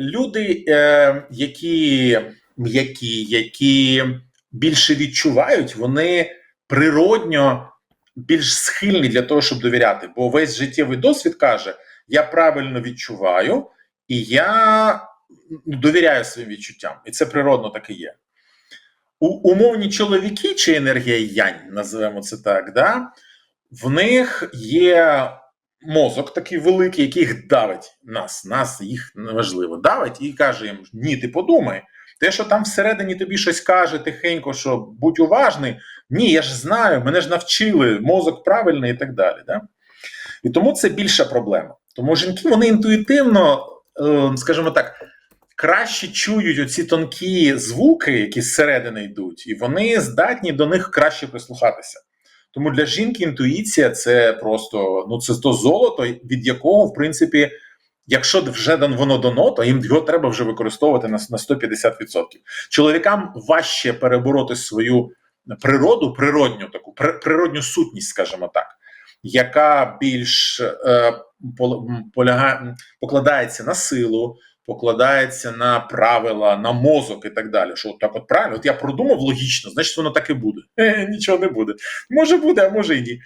люди, е, які м'які, які більше відчувають, вони природньо більш схильні для того, щоб довіряти. Бо весь життєвий досвід каже: я правильно відчуваю, і я ну, довіряю своїм відчуттям. І це природно так і є. У, умовні чоловіки, чи енергія янь, називаємо це так, да? в них є мозок такий великий, який давить нас, нас, їх неважливо, давить і каже їм: ні, ти подумай. Те, що там всередині тобі щось каже тихенько, що будь уважний, ні, я ж знаю, мене ж навчили, мозок правильний і так далі. Да? І тому це більша проблема. Тому жінки вони інтуїтивно, е, скажімо так, краще чують оці тонкі звуки, які зсередини йдуть, і вони здатні до них краще прислухатися. Тому для жінки інтуїція це просто ну це то золото, від якого, в принципі, якщо вже воно дано, то їм його треба вже використовувати на, на 150%. Чоловікам важче перебороти свою природу, природню таку природню сутність, скажімо так, яка більш е, полягає, покладається на силу, покладається на правила, на мозок і так далі. Що от так, от правильно, от я продумав логічно, значить воно так і буде. Е, нічого не буде. Може буде, а може і ні.